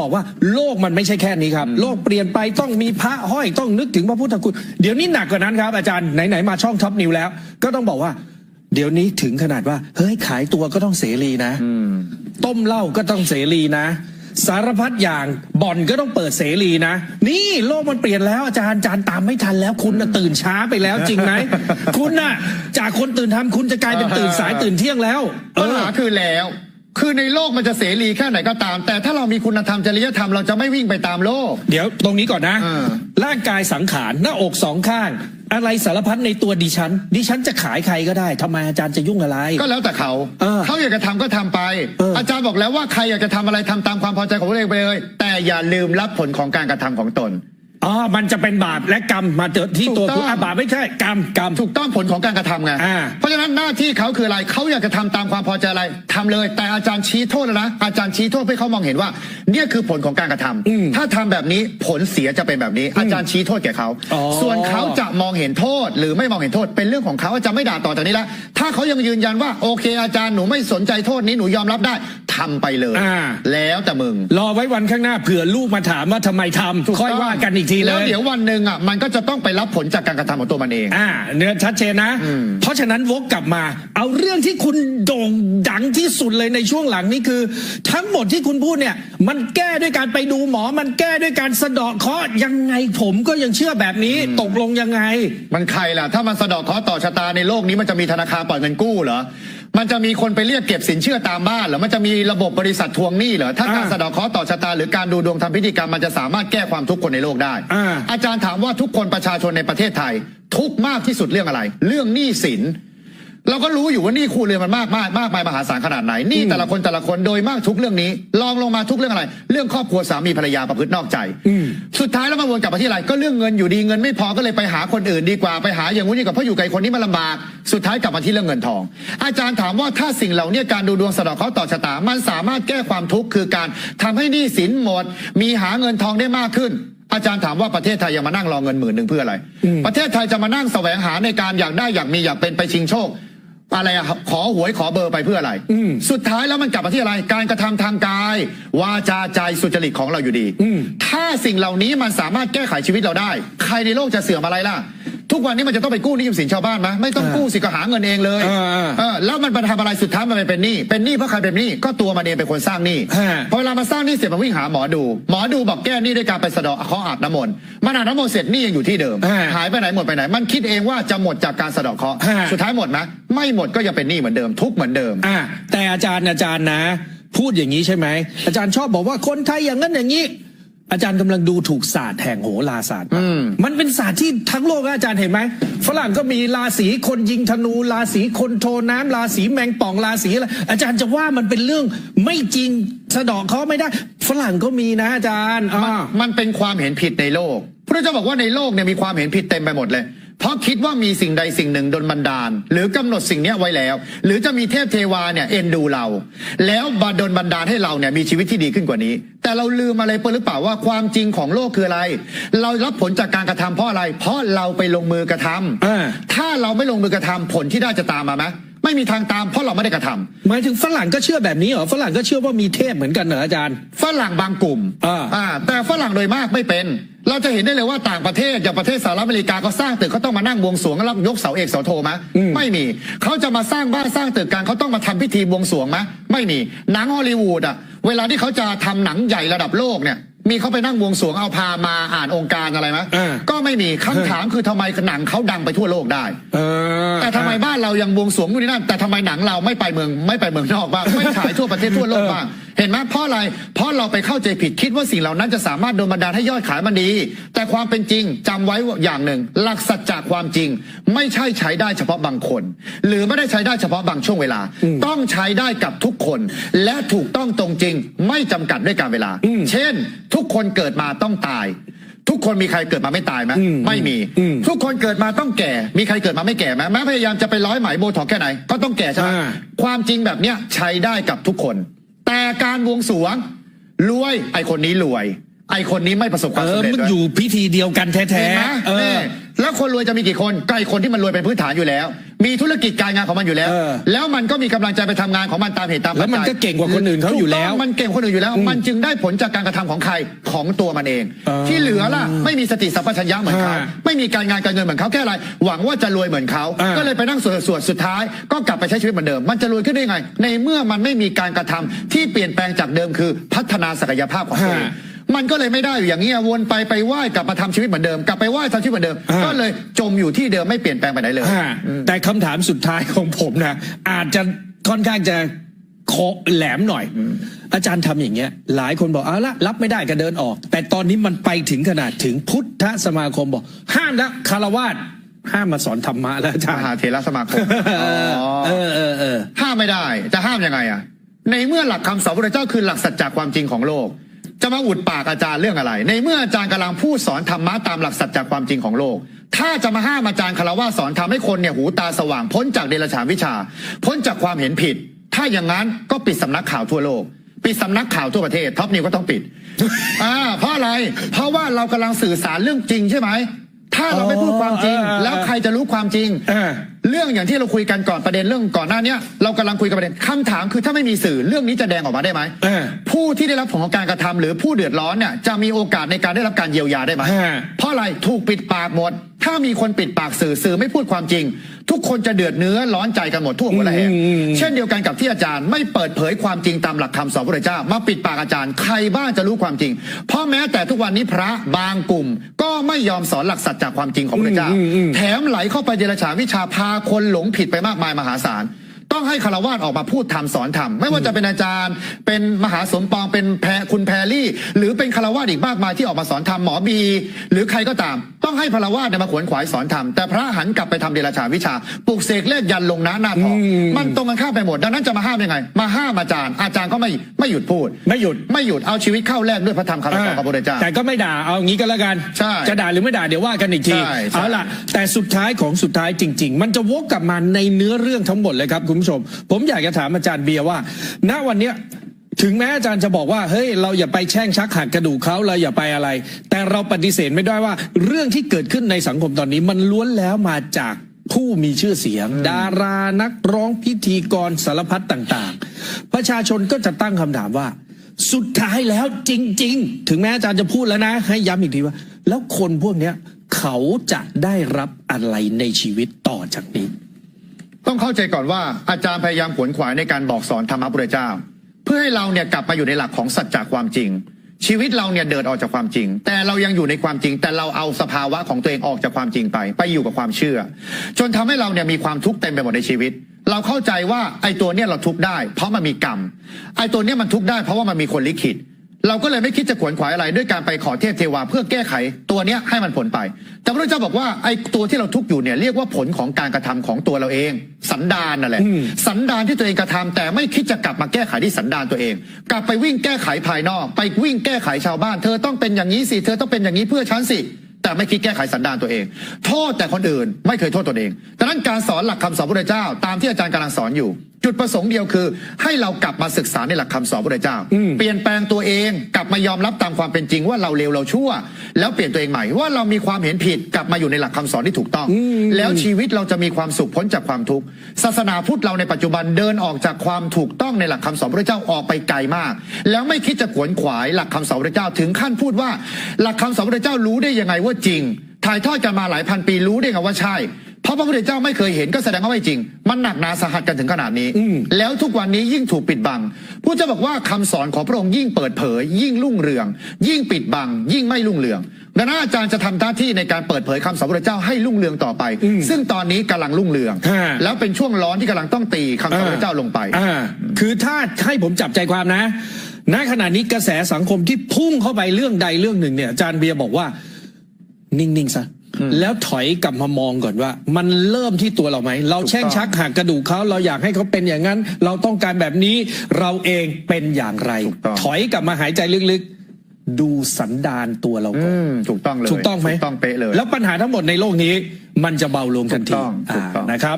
บอกว่าโลกมันไม่ใช่แค่นี้ครับ โลกเปลี่ยนไปต้องมีพระห้อยต้องนึกถึงพระพุทธคุณ เดี๋ยวนี้หนักกว่านั้นครับอาจารย์ไหนๆมาช่องท็อปนิวแล้ว ก็ต้องบอกว่า เดี๋ยวนี้ถึงขนาดว่า เฮ้ยขายตัวก็ต้องเสรีนะต้มเหล้าก็ต้องเสรีนะ สารพัดอย่างบ่อนก็ต้องเปิดเสรีนะ นี่โลกมันเปลี่ยนแล้วอาจารย์อาจารย์ตามไม่ทันแล้ว คุณน่ะตื่นช้าไปแล้วจริงไหมคุณน่ะ จากคนตื่นทำคุณจะกลายเป็นตื่นสายตื่นเที่ยงแล้วเอปัญอหาคือแล้ว คือในโลกมันจะเสรีแค่ไหนก็ตาม แต่ถ้าเรามีคุณธรรมจริยธรรมเราจะไม่วิ่งไปตามโลก เดี๋ยวตรงนี้ก่อนนะ อ่า ร่างกายสังขารหน้าอกสองข้าง อะไรสารพัดในตัวดิฉัน ดิฉันจะขายใครก็ได้ทำไมอาจารย์จะยุ่งอะไร ก็แล้วแต่เขาเออเขาอยากจะทำก็ทำไป เอออ อาจารย์บอกแล้วว่าใครอยากจะทำอะไรทำตามความพอใจของตัวเองไปเลย แต่อย่าลืมรับผลของการกระทำของตน อ๋อ มันจะเป็นบาปและกรรมมาเจอที่ตัวถูกต้องคุณอะบาปไม่ใช่กรรมกรรม ถูกต้องผลของการกระทำไง อ่า เพราะฉะนั้นหน้าที่เขาคืออะไรเขาอยากจะทำตามความพอใจอะไรทำเลย แต่อาจารย์ชี้โทษแล้วนะ อาจารย์ชี้โทษเพื่อเขามองเห็นว่า เนี่ยคือผลของการกระทำถ้าทำแบบนี้ผลเสียจะเป็นแบบนี้ อาจารย์ชี้โทษแก่เขา อ๋อ ส่วนเขาจะมองเห็นโทษ หรือไม่มองเห็นโทษเป็นเรื่องของเขาอาจารย์ไม่ด่าต่อจากนี้แล้วถ้าเขายังยืนยันว่าโอเค อาจารย์หนูไม่สนใจโทษนี้หนูยอมรับได้ ทำไปเลย อ่า แล้วแต่มึง รอไว้วันข้างหน้าเผื่อลูกมาถามว่าทำไมทำค่อยว่ากันอีกทีเลแล้วย เดี๋ยววันหนึ่งอะมันก็จะต้องไปรับผลจากการกระทำของตัวมันเอง อ่าเนื้อชัดเจนนะเพราะฉะนั้นวกกลับมา เอาเรื่องที่คุณโด่งดังที่สุดเลยในช่วงหลังนี้คือ ทั้งหมดที่คุณพูดเนี่ย มันแก้ด้วยการไปดูหมอ มันแก้ด้วยการสะเดาะเคราะห์ยังไงผมก็ยังเชื่อแบบนี้ตกลงยังไง มันใครล่ะ ถ้ามันสะเดอกเคราะห์ต่อชะตาในโลกนี้มันจะมีธนาคารปล่อยเงินกู้เหรอ มันจะมีคนไปเรียกเก็บสินเชื่อตามบ้านเหรอมันจะมีระบบบริษัททวงหนี้เหรอถ้าการอ่าสะเดอกเคราะห์ต่อชะตาหรือการดูดวงทำพิธีกรรมมันจะสามารถแก้ความทุกข์คนในโลกได้อ่าอาจารย์ถามว่าทุกคนประชาชนในประเทศไทย ทุกข์มากที่สุดเรื่องอะไร เรื่องหนี้สิน เราก็รู้อยู่ว่าหนี่ครูเรือนมันมากมากมากมายมหาศาลขนาดไหนหนี่แต่ละคนแต่ละคนโดยมากทุกเรื่องนี้ลองลงมาทุกเรื่องอะไร เรื่องครอบครัวสามีภรรยาประพฤตินอกใจสุดท้ายแล้วมาวนกลับมาที่อะไรก็เรื่องเงินอยู่ดีเงินไม่พอก็เลยไปหาคนอื่นดีกว่าไปหาอย่างงู้นอย่างกับเพราะอยู่ไกลคนนี้มันลำบาก สุดท้ายกลับมาที่เรื่องเงินทอง อาจารย์ถามว่าถ้าสิ่งเหล่านี้การดูดวงสะเดอกเคราะห์ต่อชะตามันสามารถแก้ความทุกข์คือการทำให้หนี้สินหมด มีหาเงินทองได้มากขึ้นอาจารย์ถามว่าประเทศไทยยังมานั่งรอเงินหมื่นหนึ่งเพื่ออะไร ประเทศไทยจะมานั่งแสวงหาในการอยากได้อยากมีอยากเป็นไปชิงโชค อะไรอะขอหวยขอเบอร์ไปเพื่ออะไร สุดท้ายแล้วมันกลับมาที่อะไร การกระทำทางกาย วาจาใจสุจริตของเราอยู่ดี ถ้าสิ่งเหล่านี้มันสามารถแก้ไขชีวิตเราได้ ใครในโลกจะเสื่อมอะไรล่ะ ทุกวันนี้มันจะต้องไปกู้หนี้ยืมสินชาวบ้านไหมไม่ต้องกู้สิก็หาเงินเองเลยอ่าอ่าเออแล้วมันไปทำอะไรสุดท้ายมันไปเป็นหนี้เป็นหนี้เพราะใครเป็นหนี้ก็ตัวมันเองเป็นคนสร้างหนี้ฮะ พอเวลามาสร้างหนี้เสร็จมันวิ่งหาหมอดู หมอดูบอกแก้หนี้ด้วยการไปสะเดาะเคราะห์อาบน้ำมนต์มันอาบน้ำมนต์เสร็จหนี้ยังอยู่ที่เดิม ฮะหายไปไหนหมดไปไหน มันคิดเองว่าจะหมดจากการสะเดาะเคราะห์ฮะ สุดท้ายหมดไหมไม่หมดก็ยังเป็นหนี้เหมือนเดิม ทุกข์เหมือนเดิม อ่าแต่อาจารย์อาจารย์นะ พูดอย่างนี้ใช่ไหมอาจารย์ชอบบอกว่าคนไทยอย่างนั้นอย่างนี้ อาจารย์กำลังดูถูกศาสตร์แห่งโหราศาสตร์ปะมันเป็นศาสตร์ที่ทั้งโลกนะอาจารย์เห็นไหมฝรั่งก็มีราศีคนยิงธนูราศีคนโทน้ำราศีแมงป่องราศีอะไรอาจารย์จะว่ามันเป็นเรื่องไม่จริงสะเดอกเขาไม่ได้ ฝรั่งก็มีนะอาจารย์อ่ามันเป็นความเห็นผิดในโลกพระเจ้าบอกว่าในโลกเนี่ยมีความเห็นผิดเต็มไปหมดเลย เพราะคิดว่ามีสิ่งใดสิ่งหนึ่งดลบันดาล หรือกำหนดสิ่งเนี้ยไว้แล้ว หรือจะมีเทพเทวาเนี่ยเอ็นดูเรา แล้วบัดลบันดาลให้เราเนี่ยมีชีวิตที่ดีขึ้นกว่านี้ แต่เราลืมอะไรไปหรือเปล่าว่าความจริงของโลกคืออะไร เรารับผลจากการกระทำเพราะอะไร เพราะเราไปลงมือกระทำอ่าถ้าเราไม่ลงมือกระทำผลที่ได้จะตามมาไหม ไม่มีทางตามเพราะเราไม่ได้กระทำ หมายถึงฝรั่งก็เชื่อแบบนี้เหรอฝรั่งก็เชื่อว่ามีเทพเหมือนกันเหรออาจารย์ ฝรั่งบางกลุ่มอ่าแต่ฝรั่งโดยมากไม่เป็น เราจะเห็นได้เลยว่าต่างประเทศอย่างประเทศสหรัฐอเมริกาเขาสร้างตึกเขาต้องมานั่งบวงสรวงแล้วยกเสาเอกเสาโทมะไม่มี เขาจะมาสร้างบ้านสร้างตึกกันเขาต้องมาทำพิธีบวงสรวงมะไม่มี หนังฮอลลีวูดอะ เวลาที่เขาจะทำหนังใหญ่ระดับโลกเนี่ย มีเขาไปนั่งบวงสรวงเอาพามาอ่านองค์การอะไรไหมอ่าก็ไม่มีคำถามคือทำไมหนังเขาดังไปทั่วโลกได้ เออแต่ทำไมบ้านเรายังบวงสรวงนู่นนี่นั่นแต่ทำไมหนังเราไม่ไปเมืองไม่ไปเมืองนอกบ้างไม่ฉายทั่วประเทศทั่วโลกบ้าง เห็นไหมเพราะอะไร เพราะเราไปเข้าใจผิดคิดว่าสิ่งเหล่านั้นจะสามารถโดนบันดาลให้ยอดขายมันดี แต่ความเป็นจริงจำไว้อย่างหนึ่ง หลักสัจจะความจริง ไม่ใช่ใช้ได้เฉพาะบางคน หรือไม่ได้ใช้ได้เฉพาะบางช่วงเวลา ต้องใช้ได้กับทุกคน และถูกต้องตรงจริง ไม่จำกัดด้วยการเวลา เช่น ทุกคนเกิดมาต้องตายทุกคนมีใครเกิดมาไม่ตายไหมไม่มี ทุกคนเกิดมาต้องแก่ มีใครเกิดมาไม่แก่ไหมแม้พยายามจะไปร้อยไหมโบท็อกแค่ไหน ก็ต้องแก่ใช่ไหมอ่าความจริงแบบเนี้ยใช้ได้กับทุกคน แต่การบวงสรวงรวย ไอคนนี้รวย ไอคนนี้ไม่ประสบความเออสำเร็จมันด้วย อยู่พิธีเดียวกันแท้เห็นไหมๆเอนี่อ แล้วคนรวยจะมีกี่คนก็ไอคนที่มันรวยเป็นพื้นฐานอยู่แล้ว มีธุรกิจการงานของมันอยู่แล้ว เออแล้วมันก็มีกำลังใจไปทำงานของมันตามเหตุตามปัจจัยแล้วมันก็เก่งกว่าคนอื่นเขาอยู่แล้วถูกต้งมันเก่งกว่าคนอื่นอยู่แล้ว มันจึงได้ผลจากการกระทำของใครของตัวมันเอง เออที่เหลือล่ะไม่มีสติสัมปชัญญะเหมือนเขาฮะไม่มีการงานการเงินเหมือนเขาแค่อะไร หวังว่าจะรวยเหมือนเขาอ่า ก็เลยไปนั่งสวดสวดสุดท้าย ก็กลับไปใช้ชีวิตเหมือนเดิม มันจะรวยขึ้นได้ยังไง ในเมื่อมันไม่มีการกระทำที่เปลี่ยนแปลงจากเดิมคือพัฒนาศักยภาพของตัวเอง ฮะ มันก็เลยไม่ได้อยู่อย่างนี้ยวนไปไปไหว้กลับมาทำชีวิตเหมือนเดิมกลับไปไหว้ทำชีวิตเหมือนเดิมฮะก็เลยจมอยู่ที่เดิมไม่เปลี่ยนแปลงไปไหนเลยฮะแต่คำถามสุดท้ายของผมนะอาจจะค่อนข้างจะโคแหลมหน่อย อาจารย์ทำอย่างเงี้ย หลายคนบอกเอาละรับไม่ได้ก็เดินออก แต่ตอนนี้มันไปถึงขนาดถึงพุทธสมาคมบอก ห้ามแล้วคารวาสห้ามมาสอนธรรมะแล้วอาจามรย์หาเถรสมาคมเออเออเออเออห้ามไม่ได้ จะห้ามยังไงอะในเมื่อหลักคำสอนพระเจ้าคือหลักสัจจะความจริงของโลก จะมาอุดปากอาจารย์เรื่องอะไร ในเมื่ออาจารย์กำลังพูดสอนธรรมะตามหลักสัจจะความจริงของโลก ถ้าจะมาห้ามอาจารย์คารวะสอนทำให้คนเนี่ยหูตาสว่าง พ้นจากเดรัจฉานวิชา พ้นจากความเห็นผิด ถ้าอย่างนั้นก็ปิดสำนักข่าวทั่วโลกปิดสำนักข่าวทั่วประเทศท็อปนิวก็ต้องปิดอ่าเพราะอะไร เพราะว่าเรากำลังสื่อสารเรื่องจริงใช่ไหม ถ้าเราไม่พูดความจริงอ๋อแล้วใครจะรู้ความจริงเออเรื่องอย่างที่เราคุยกันก่อนประเด็นเรื่องก่อนหน้าเนี้ยเรากำลังคุยกันประเด็นคำถามคือถ้าไม่มีสื่อเรื่องนี้จะแดงออกมาได้ไหมเออผู้ที่ได้รับผลของการกระทำหรือผู้เดือดร้อนเนี่ยจะมีโอกาสในการได้รับการเยียวยาได้ไหมฮะเพราะอะไรถูกปิดปากหมด ถ้ามีคนปิดปากสื่อสื่อไม่พูดความจริง ทุกคนจะเดือดเนื้อร้อนใจกันหมดทั่วหัวระแหงอืมอืมอืมเช่นเดียวกันกับที่อาจารย์ไม่เปิดเผยความจริงตามหลักคำสอนพระเจ้า มาปิดปากอาจารย์ ใครบ้างจะรู้ความจริง เพราะแม้แต่ทุกวันนี้พระบางกลุ่ม ก็ไม่ยอมสอนหลักสัจจากความจริงของพระเจ้าอืมอืมอืมแถมไหลเข้าไปเดรัจฉานวิชาพาคนหลงผิดไปมากมายมหาศาล ต้องให้คารวาสออกมาพูดธรรมสอนธรรมไม่ว่าจะเป็นอาจารย์ เป็นมหาสมปองเป็นแพรคุณแพรลี่ หรือเป็นคารวาสอีกมากมายที่ออกมาสอนธรรมหมอบี หรือใครก็ตาม ต้องให้คารวาสเนี่ยมาขวนขวายสอนธรรมแต่พระหันกลับไปทำเดรัจฉานวิชาปลุกเสกเลขยันลงหน้าหน้าทองอืมมันตรงกันข้ามไปหมด ดังนั้นจะมาห้ามยังไง มาห้ามอาจารย์ อาจารย์ก็ไม่ไม่หยุดพูด ไม่หยุดไม่หยุดเอาชีวิตเข้าแลกด้วยพระธรรมคำสอนของพระพุทธเจ้าแต่ก็ไม่ด่าเอางี้ก็แล้วกันใช่จะด่าหรือไม่ด่าเดี๋ยวว่ากันอีกทีใช่ใช่เอาล่ะแต่สุดท้ายของสุดท้ายจริง ๆ มันจะวกกลับมาในเนื้อเรื่องทั้งหมดเลยครับคุณผู้ชม ผมอยากจะถามอาจารย์เบียร์ว่า ณวันเนี้ยถึงแม้อาจารย์จะบอกว่าเฮ้ยเราอย่าไปแช่งชักหักกระดูกเขาเราอย่าไปอะไร แต่เราปฏิเสธไม่ได้ว่า เรื่องที่เกิดขึ้นในสังคมตอนนี้มันล้วนแล้วมาจากผู้มีชื่อเสียง ดารานักร้องพิธีกรสารพัดต่าง ๆ ประชาชนก็จะตั้งคำถามว่า สุดท้ายแล้วจริง ๆ ถึงแม้อาจารย์จะพูดแล้วนะ ให้ย้ำอีกทีว่า แล้วคนพวกเนี้ยเขาจะได้รับอะไรในชีวิตต่อจากนี้ ต้องเข้าใจก่อนว่าอาจารย์พยายามขวนขวายในการบอกสอนธรรมะพระเจ้า เพื่อให้เราเนี่ยกลับมาอยู่ในหลักของสัจจะความจริง ชีวิตเราเนี่ยเดินออกจากความจริง แต่เรายังอยู่ในความจริง แต่เราเอาสภาวะของตัวเองออกจากความจริงไป ไปอยู่กับความเชื่อ จนทำให้เราเนี่ยมีความทุกข์เต็มไปหมดในชีวิต เราเข้าใจว่าไอ้ตัวเนี่ยเราทุกข์ได้ เพราะมันมีกรรมไอ้ตัวเนี่ยมันทุกข์ได้เพราะว่ามันมีคนลิขิต เราก็เลยไม่คิดจะขวนขวายอะไรด้วยการไปขอเทพเทวาเพื่อแก้ไขตัวเนี้ยให้มันผลไป แต่พระพุทธเจ้าบอกว่าไอ้ตัวที่เราทุกข์อยู่เนี่ยเรียกว่าผลของการกระทำของตัวเราเอง สันดานนั่นแหละอืมสันดานที่ตัวเองกระทำแต่ไม่คิดจะกลับมาแก้ไขที่สันดานตัวเอง กลับไปวิ่งแก้ไขภายนอก ไปวิ่งแก้ไขชาวบ้าน เธอต้องเป็นอย่างนี้สิเธอต้องเป็นอย่างนี้เพื่อฉันสิแต่ไม่คิดแก้ไขสันดานตัวเอง โทษแต่คนอื่นไม่เคยโทษตนเองดังนั้นการสอนหลักคำสอนพระเจ้า ตามที่อาจารย์กำลังสอนอยู่จุดประสงค์เดียวคือ ให้เรากลับมาศึกษาในหลักคำสอนพระเจ้าอืมเปลี่ยนแปลงตัวเองกลับมายอมรับตามความเป็นจริงว่าเราเลวเราชั่ว แล้วเปลี่ยนตัวเองใหม่ว่าเรามีความเห็นผิดกลับมาอยู่ในหลักคำสอนที่ถูกต้อง แล้วชีวิตเราจะมีความสุขพ้นจากความทุกข์ศาสนาพุทธเราในปัจจุบันเดินออกจากความถูกต้องในหลักคำสอนพระเจ้าออกไปไกลมาก แล้วไม่คิดจะขวนขวายหลักคำสอนพระเจ้าถึงขั้นพูดว่า หลักคำสอนพระเจ้ารู้ได้ยังไงว่าจริงถ่ายทอดกันมาหลายพันปีรู้ได้ไงว่าใช่ เพราะพระพุทธเจ้าไม่เคยเห็นก็แสดงว่าไม่จริง มันหนักหนาสาหัสกันถึงขนาดนี้อืมแล้วทุกวันนี้ยิ่งถูกปิดบังผู้จะบอกว่าคำสอนของพระองค์ยิ่งเปิดเผย ยิ่งรุ่งเรือง ยิ่งปิดบัง ยิ่งไม่รุ่งเรืองดังนั้นอาจารย์จะทำหน้าที่ในการเปิดเผยคำสอนพระเจ้าให้รุ่งเรืองต่อไปอืมซึ่งตอนนี้กำลังรุ่งเรืองฮะแล้วเป็นช่วงร้อนที่กำลังต้องตีคำสอนพระเจ้าลงไปอ่าคือถ้าให้ผมจับใจความนะณขณะนี้กระแสสังคมที่พุ่งเข้าไปเรื่องใดเรื่องหนึ่งเนี่ยอาจารย์เบียร์บอกว่า นิ่งๆซะ แล้วถอยกลับมามองก่อนว่า มันเริ่มที่ตัวเราไหม เราแช่งถูกต้องชักหักกระดูกเขาเราอยากให้เขาเป็นอย่างนั้น เราต้องการแบบนี้เราเองเป็นอย่างไรถูกต้องถอยกลับมาหายใจลึกๆ ดูสันดานตัวเราก่อนอืมถูกต้องเลยถูกต้องไหมถูกต้องเป๊ะเลย แล้วปัญหาทั้งหมดในโลกนี้ มันจะเบาลงทันทีถูกต้องถูกต้องานะครับ